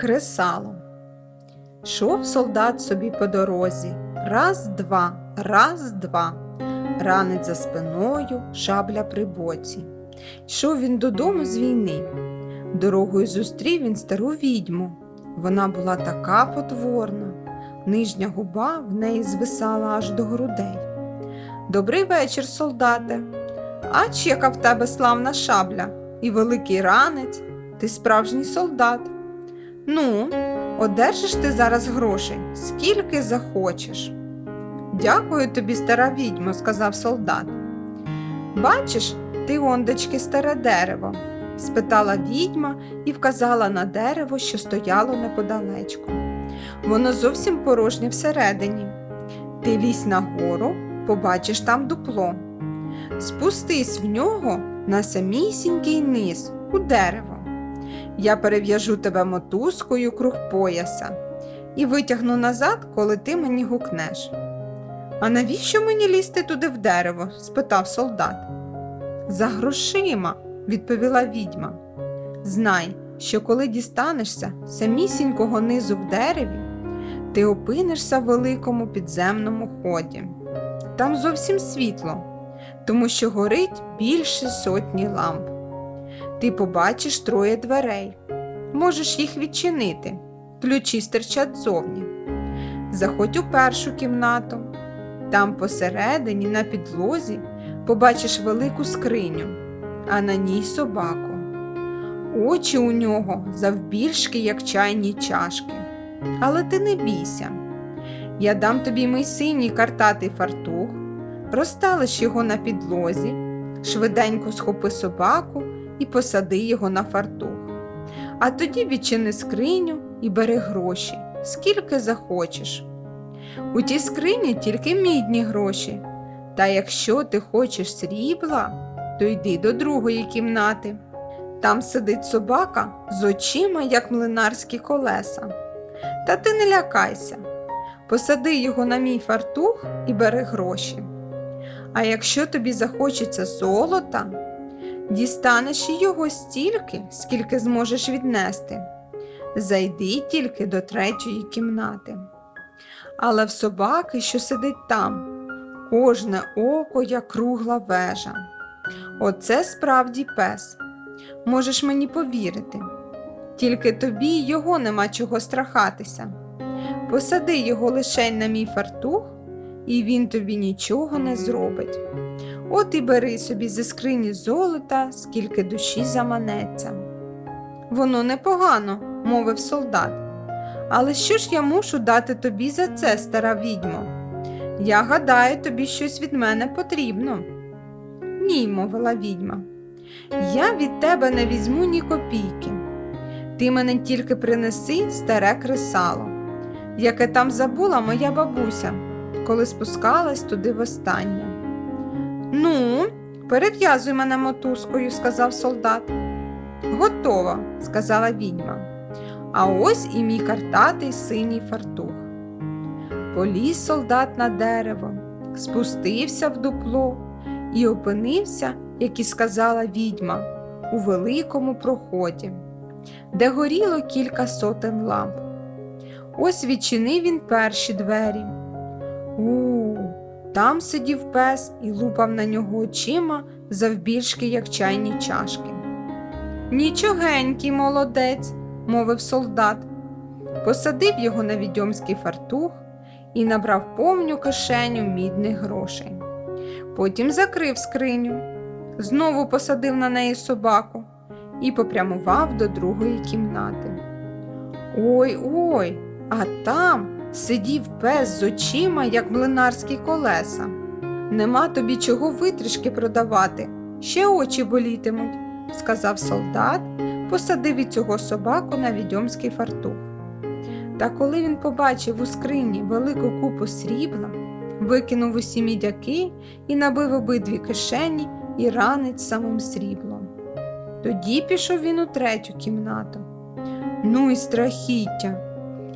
Кресало. Шов солдат собі по дорозі. Раз, два, раз, два. Ранець за спиною, шабля при боці. Йшов він додому з війни. Дорогою зустрів він стару відьму. Вона була така потворна. Нижня губа в неї звисала аж до грудей. Добрий вечір, солдате. Ач, яка в тебе славна шабля, і великий ранець, ти справжній солдат. Ну, одержиш ти зараз грошей, скільки захочеш. Дякую тобі, стара відьмо, сказав солдат. Бачиш, ти ондечки старе дерево? спитала відьма і вказала на дерево, що стояло неподалечку. Воно зовсім порожнє всередині. Ти лізь нагору, побачиш там дупло. Спустись в нього на самісінький низ у дерево. Я перев'яжу тебе мотузкою круг пояса і витягну назад, коли ти мені гукнеш. А навіщо мені лізти туди в дерево? спитав солдат. За грошима, відповіла відьма. Знай, що коли дістанешся самісінького низу в дереві, ти опинишся в великому підземному ході. Там зовсім світло, тому що горить більше сотні ламп. Ти побачиш троє дверей. Можеш їх відчинити. Ключі стирчать зовні. Заходь у першу кімнату. Там посередині, на підлозі, побачиш велику скриню, а на ній собаку. Очі у нього завбільшки, як чайні чашки. Але ти не бійся. Я дам тобі мій синій картатий фартух, розстелиш його на підлозі, швиденько схопи собаку і посади його на фартух. А тоді відчини скриню і бери гроші, скільки захочеш. У тій скрині тільки мідні гроші. Та якщо ти хочеш срібла, то йди до другої кімнати. Там сидить собака з очима, як млинарські колеса. Та ти не лякайся. Посади його на мій фартух і бери гроші. А якщо тобі захочеться золота, дістанеш його стільки, скільки зможеш віднести. Зайди тільки до третьої кімнати. Але в собаки, що сидить там, кожне око як кругла вежа. Оце справді пес. Можеш мені повірити. Тільки тобі його нема чого страхатися. Посади його лишень на мій фартух, і він тобі нічого не зробить. От і бери собі зі скрині золота, скільки душі заманеться. Воно непогано, мовив солдат. Але що ж я мушу дати тобі за це, стара відьмо? Я гадаю, тобі щось від мене потрібно. Ні, мовила відьма. Я від тебе не візьму ні копійки. Ти мене тільки принеси старе кресало, яке там забула моя бабуся, коли спускалась туди востаннє. Ну, перев'язуй мене мотузкою, сказав солдат. Готово, сказала відьма. А ось і мій картатий синій фартух. Поліз солдат на дерево, спустився в дупло і опинився, як і сказала відьма, у великому проході, де горіло кілька сотень ламп. Ось відчинив він перші двері. У, там сидів пес і лупав на нього очима завбільшки, як чайні чашки. Нічогенький молодець, мовив солдат, посадив його на відьомський фартух і набрав повню кишеню мідних грошей. Потім закрив скриню, знову посадив на неї собаку і попрямував до другої кімнати. Ой ой, а там сидів пес з очима, як млинарські колеса. Нема тобі чого витрішки продавати, ще очі болітимуть, сказав солдат, посадив і цього собаку на відьомський фартух. Та коли він побачив у скрині велику купу срібла, викинув усі мідяки і набив обидві кишені і ранець самим сріблом. Тоді пішов він у третю кімнату. Ну і страхіття.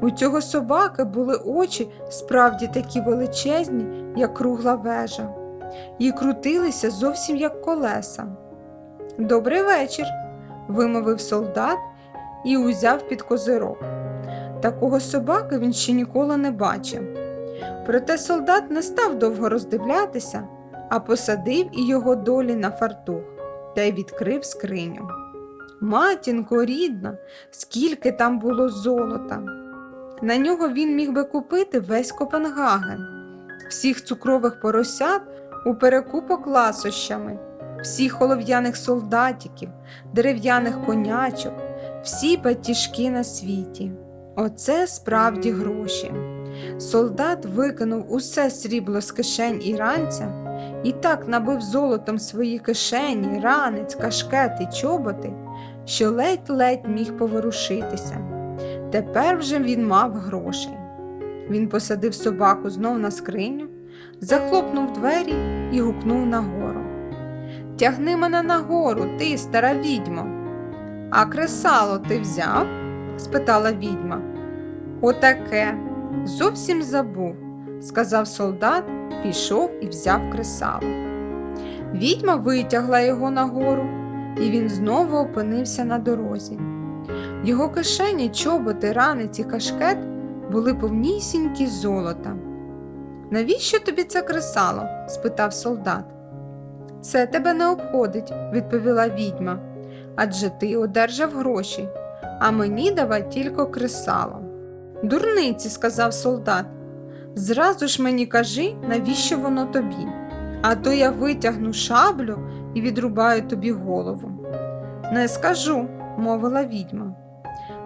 У цього собаки були очі справді такі величезні, як кругла вежа, і крутилися зовсім як колеса. Добрий вечір, вимовив солдат і узяв під козирок. Такого собаки він ще ніколи не бачив. Проте солдат не став довго роздивлятися, а посадив і його долі на фартух та й відкрив скриню. Матінко рідна, скільки там було золота. На нього він міг би купити весь Копенгаген, всіх цукрових поросят у перекупок ласощами, всіх холов'яних солдатиків, дерев'яних конячок, всі батіжки на світі. Оце справді гроші. Солдат викинув усе срібло з кишень іранця і так набив золотом свої кишені, ранець, кашкет і чоботи, що ледь-ледь міг поворушитися. Тепер вже він мав грошей. Він посадив собаку знов на скриню, захлопнув двері і гукнув нагору. Тягни мене нагору, ти, стара відьмо. А кресало ти взяв? спитала відьма. Отаке, зовсім забув, сказав солдат, пішов і взяв кресало. Відьма витягла його нагору, і він знову опинився на дорозі. Його кишені, чоботи, ранець і кашкет були повнісінькі золота. Навіщо тобі це кресало? спитав солдат. Це тебе не обходить, відповіла відьма, адже ти одержав гроші, а мені давай тільки кресало. Дурниці, сказав солдат. Зразу ж мені кажи, навіщо воно тобі, а то я витягну шаблю і відрубаю тобі голову. Не скажу, мовила відьма.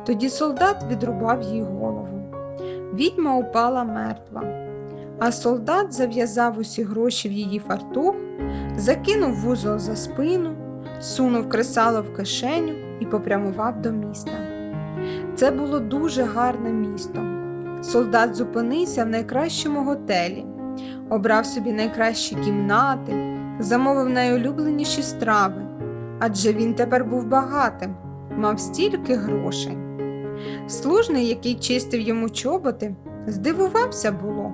Тоді солдат відрубав їй голову. Відьма упала мертва, а солдат зав'язав усі гроші в її фартух, закинув вузол за спину, сунув кресало в кишеню і попрямував до міста. Це було дуже гарне місто. Солдат зупинився в найкращому готелі, обрав собі найкращі кімнати, замовив найулюбленіші страви, адже він тепер був багатим, мав стільки грошей. Служний, який чистив йому чоботи, здивувався було,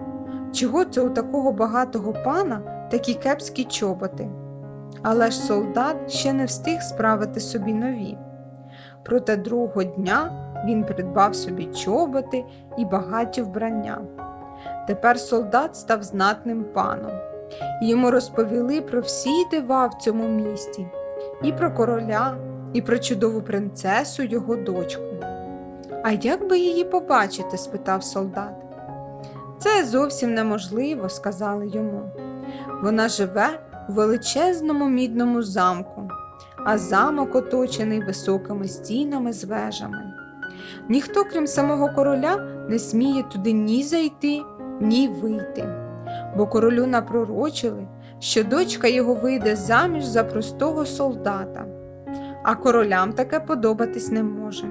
чого це у такого багатого пана такі кепські чоботи. Але ж солдат ще не встиг справити собі нові. Проте другого дня він придбав собі чоботи і багаті вбрання. Тепер солдат став знатним паном. Йому розповіли про всі дива в цьому місті, і про короля, і про чудову принцесу його дочку. А як би її побачити? спитав солдат. Це зовсім неможливо, сказали йому. Вона живе у величезному мідному замку, а замок оточений високими стінами з вежами. Ніхто, крім самого короля, не сміє туди ні зайти, ні вийти, бо королю напророчили, що дочка його вийде заміж за простого солдата, а королям таке подобатись не може.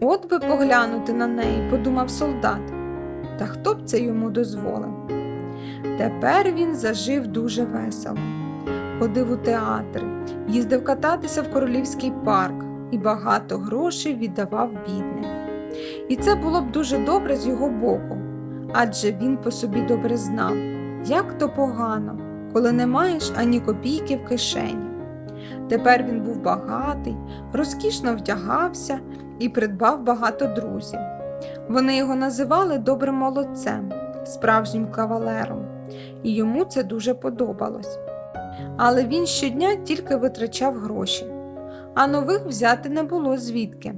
От би поглянути на неї, подумав солдат, та хто б це йому дозволив? Тепер він зажив дуже весело, ходив у театри, їздив кататися в королівський парк і багато грошей віддавав бідним. І це було б дуже добре з його боку, адже він по собі добре знав, як то погано, коли не маєш ані копійки в кишені. Тепер він був багатий, розкішно вдягався і придбав багато друзів. Вони його називали добрим молодцем, справжнім кавалером, і йому це дуже подобалось. Але він щодня тільки витрачав гроші, а нових взяти не було звідки.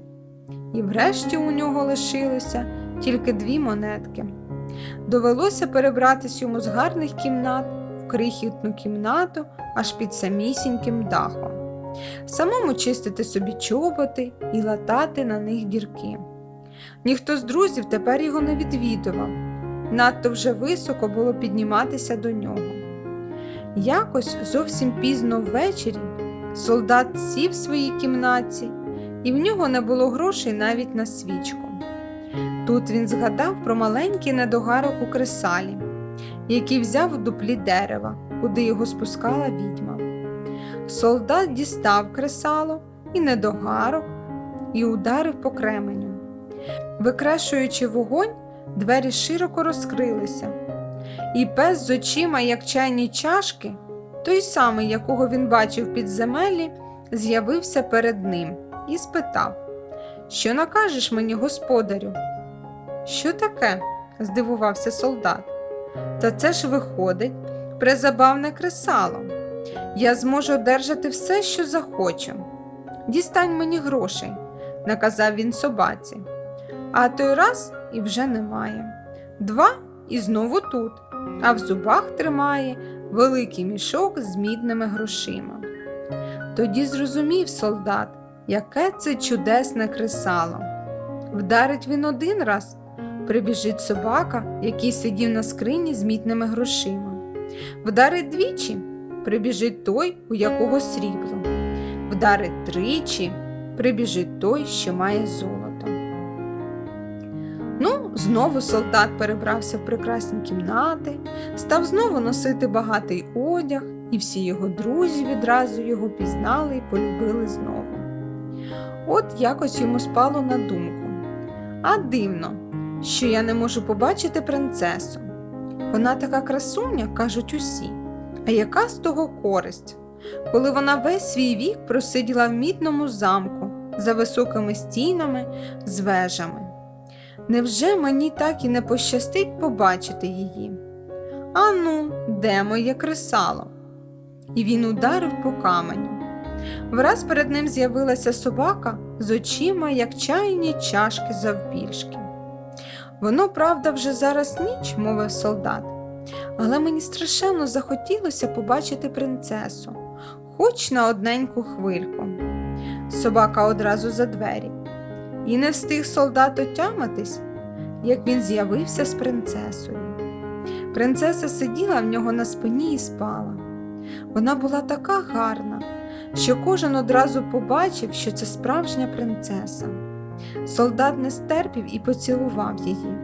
І врешті у нього лишилося тільки дві монетки. Довелося перебратись йому з гарних кімнат в крихітну кімнату аж під самісіньким дахом, самому чистити собі чоботи і латати на них дірки. Ніхто з друзів тепер його не відвідував, надто вже високо було підніматися до нього. Якось зовсім пізно ввечері солдат сів в своїй кімнаті, і в нього не було грошей навіть на свічку. Тут він згадав про маленький недогарок у кресалі, який взяв у дуплі дерева, куди його спускала відьма. Солдат дістав кресало і недогарок і ударив по кременю. Викрешуючи вогонь, двері широко розкрилися, і пес з очима, як чайні чашки, той самий, якого він бачив під земелі, з'явився перед ним і спитав, Що накажеш мені, господарю? Що таке? здивувався солдат. Та це ж виходить призабавне кресало. Я зможу одержати все, що захочу. Дістань мені грошей, наказав він собаці. А той раз і вже немає. Два і знову тут, а в зубах тримає великий мішок з мідними грошима. Тоді зрозумів солдат, яке це чудесне кресало. Вдарить він один раз, прибіжить собака, який сидів на скрині з мідними грошима. Вдарить двічі, прибіжить той, у якого срібло. Вдарить тричі, прибіжить той, що має золото. Ну, знову солдат перебрався в прекрасні кімнати, став знову носити багатий одяг, і всі його друзі відразу його пізнали і полюбили знову. От якось йому спало на думку. А дивно, що я не можу побачити принцесу. Вона така красуня, кажуть усі. А яка з того користь, коли вона весь свій вік просиділа в мідному замку за високими стінами з вежами? Невже мені так і не пощастить побачити її? Ану, де моє кресало? І він ударив по каменю. Враз перед ним з'явилася собака з очима, як чайні чашки завбільшки. Воно, правда, вже зараз ніч, мовив солдат, але мені страшенно захотілося побачити принцесу, хоч на одненьку хвильку. Собака одразу за двері. І не встиг солдат отямитись, як він з'явився з принцесою. Принцеса сиділа в нього на спині і спала. Вона була така гарна, що кожен одразу побачив, що це справжня принцеса. Солдат не стерпів і поцілував її,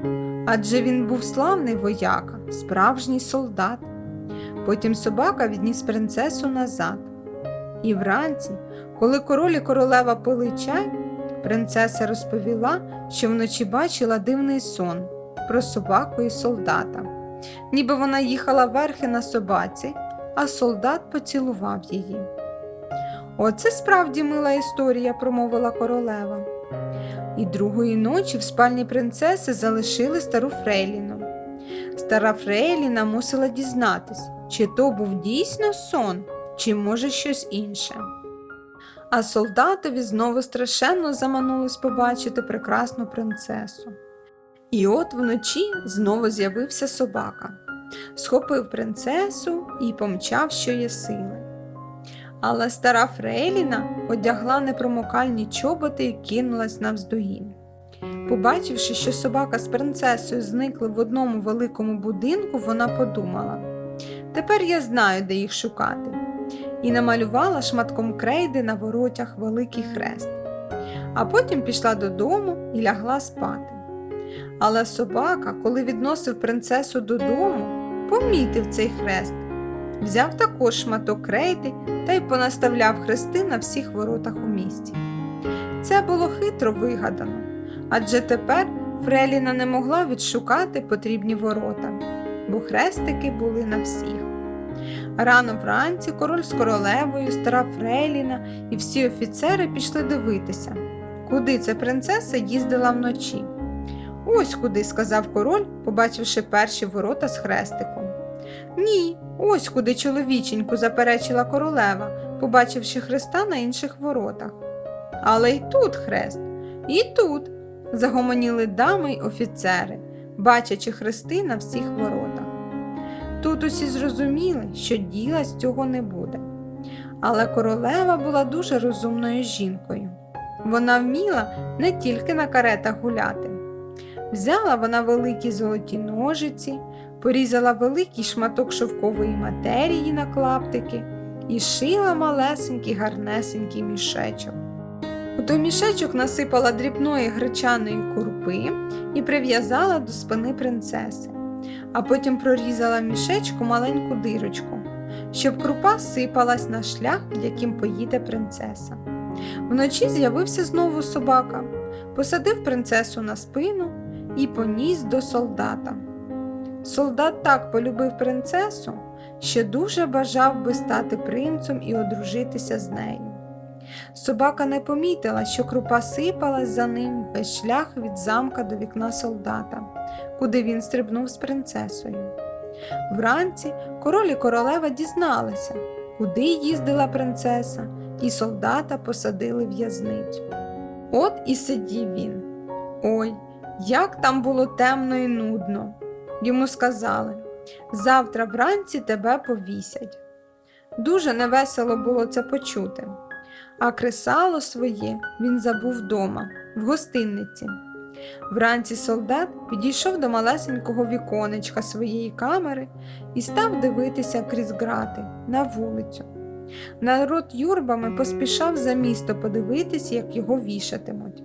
адже він був славний вояка, справжній солдат. Потім собака відніс принцесу назад. І вранці, коли король і королева пили чай, принцеса розповіла, що вночі бачила дивний сон про собаку і солдата, ніби вона їхала верхи на собаці, а солдат поцілував її. Оце справді мила історія, промовила королева. І другої ночі в спальні принцеси залишили стару Фрейліну. Стара Фрейліна мусила дізнатись, чи то був дійсно сон, чи може щось інше. А солдатові знову страшенно заманулось побачити прекрасну принцесу. І от вночі знову з'явився собака, схопив принцесу і помчав, що є сили. Але стара Фрейліна одягла непромокальні чоботи і кинулась навздогін. Побачивши, що собака з принцесою зникли в одному великому будинку, вона подумала тепер я знаю, де їх шукати, і намалювала шматком крейди на воротях великий хрест, а потім пішла додому і лягла спати. Але собака, коли відносив принцесу додому, помітив цей хрест взяв також шматок крейди та й понаставляв хрести на всіх воротах у місті. Це було хитро вигадано, адже тепер Фреліна не могла відшукати потрібні ворота, бо хрестики були на всіх. Рано вранці король з королевою, стара Фреліна і всі офіцери пішли дивитися, куди ця принцеса їздила вночі. Ось куди, сказав король, побачивши перші ворота з хрестиком. Ні, ось куди чоловіченьку заперечила королева, побачивши хреста на інших воротах. Але й тут хрест, і тут, загомоніли дами й офіцери, бачачи хрести на всіх воротах. Тут усі зрозуміли, що діла з цього не буде. Але королева була дуже розумною жінкою. Вона вміла не тільки на каретах гуляти. Взяла вона великі золоті ножиці, порізала великий шматок шовкової матерії на клаптики і шила малесенький гарнесенький мішечок. У той мішечок насипала дрібної гречаної курпи і прив'язала до спини принцеси, а потім прорізала в мішечку маленьку дирочку, щоб крупа сипалась на шлях, яким поїде принцеса. Вночі з'явився знову собака, посадив принцесу на спину і поніс до солдата. Солдат так полюбив принцесу, що дуже бажав би стати принцем і одружитися з нею. Собака не помітила, що крупа сипалась за ним весь шлях від замка до вікна солдата, куди він стрибнув з принцесою. Вранці король і королева дізналися, куди їздила принцеса, і солдата посадили в'язницю. От і сидів він. Ой, як там було темно і нудно. Йому сказали завтра вранці тебе повісять. Дуже невесело було це почути, а кресало своє він забув вдома, в гостинниці. Вранці солдат підійшов до малесенького віконечка своєї камери і став дивитися крізь грати на вулицю. Народ юрбами поспішав за місто подивитись, як його вішатимуть.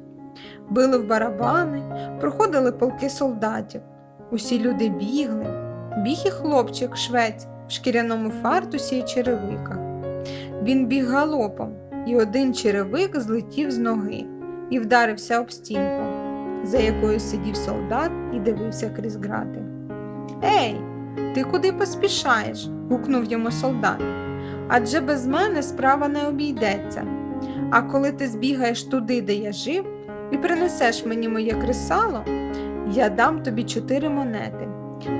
Били в барабани, проходили полки солдатів. Усі люди бігли. Біг і хлопчик, швець, в шкіряному фартусі і черевиках. Він біг галопом, і один черевик злетів з ноги і вдарився об стінку, за якою сидів солдат і дивився крізь грати. Ей, ти куди поспішаєш? гукнув йому солдат. Адже без мене справа не обійдеться. А коли ти збігаєш туди, де я жив, і принесеш мені моє кресало, я дам тобі чотири монети.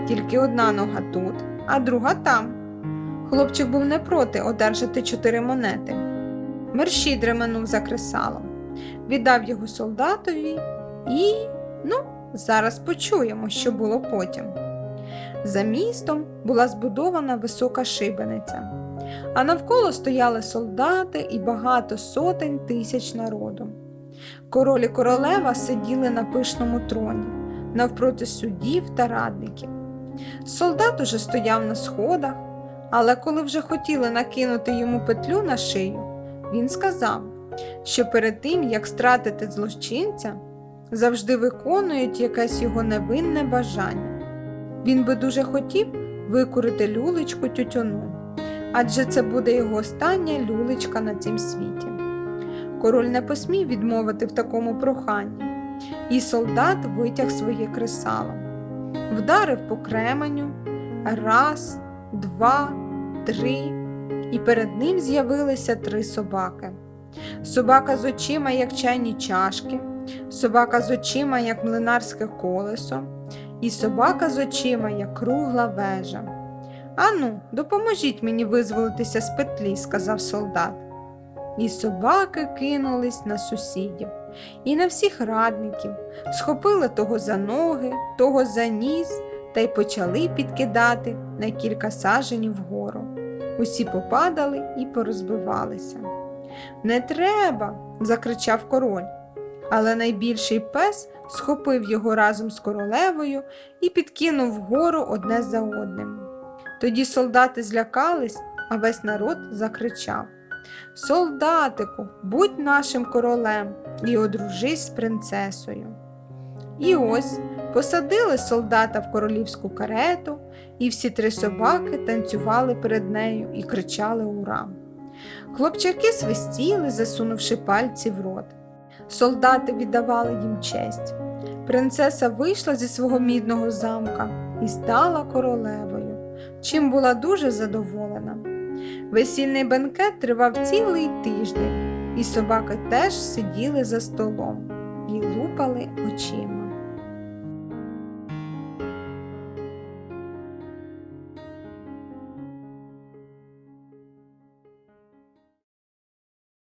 Тільки одна нога тут, а друга там. Хлопчик був не проти одержати чотири монети. Мерщій дременув за кресалом, віддав його солдатові і, ну, зараз почуємо, що було потім. За містом була збудована висока шибениця, а навколо стояли солдати і багато сотень тисяч народу. Король і королева сиділи на пишному троні, навпроти суддів та радників. Солдат уже стояв на сходах, але коли вже хотіли накинути йому петлю на шию, він сказав, що перед тим, як стратити злочинця, завжди виконують якесь його невинне бажання. Він би дуже хотів викурити люлечку тютюну, адже це буде його остання люлечка на цім світі. Король не посмів відмовити в такому проханні, і солдат витяг своє кресало, вдарив по кременю раз, два, три, і перед ним з'явилися три собаки. Собака з очима, як чайні чашки, собака з очима, як млинарське колесо, і собака з очима, як кругла вежа. Ану, допоможіть мені визволитися з петлі, сказав солдат. І собаки кинулись на сусідів і на всіх радників, схопили того за ноги, того за ніс та й почали підкидати на кілька саженів вгору. Усі попадали і порозбивалися. Не треба, закричав король. Але найбільший пес схопив його разом з королевою і підкинув вгору одне за одним. Тоді солдати злякались, а весь народ закричав Солдатику, будь нашим королем і одружись з принцесою. І ось посадили солдата в королівську карету, і всі три собаки танцювали перед нею і кричали ура. Хлопчаки свистіли, засунувши пальці в рот. Солдати віддавали їм честь. Принцеса вийшла зі свого мідного замка і стала королевою, чим була дуже задоволена. Весільний бенкет тривав цілий тиждень, і собаки теж сиділи за столом і лупали очима.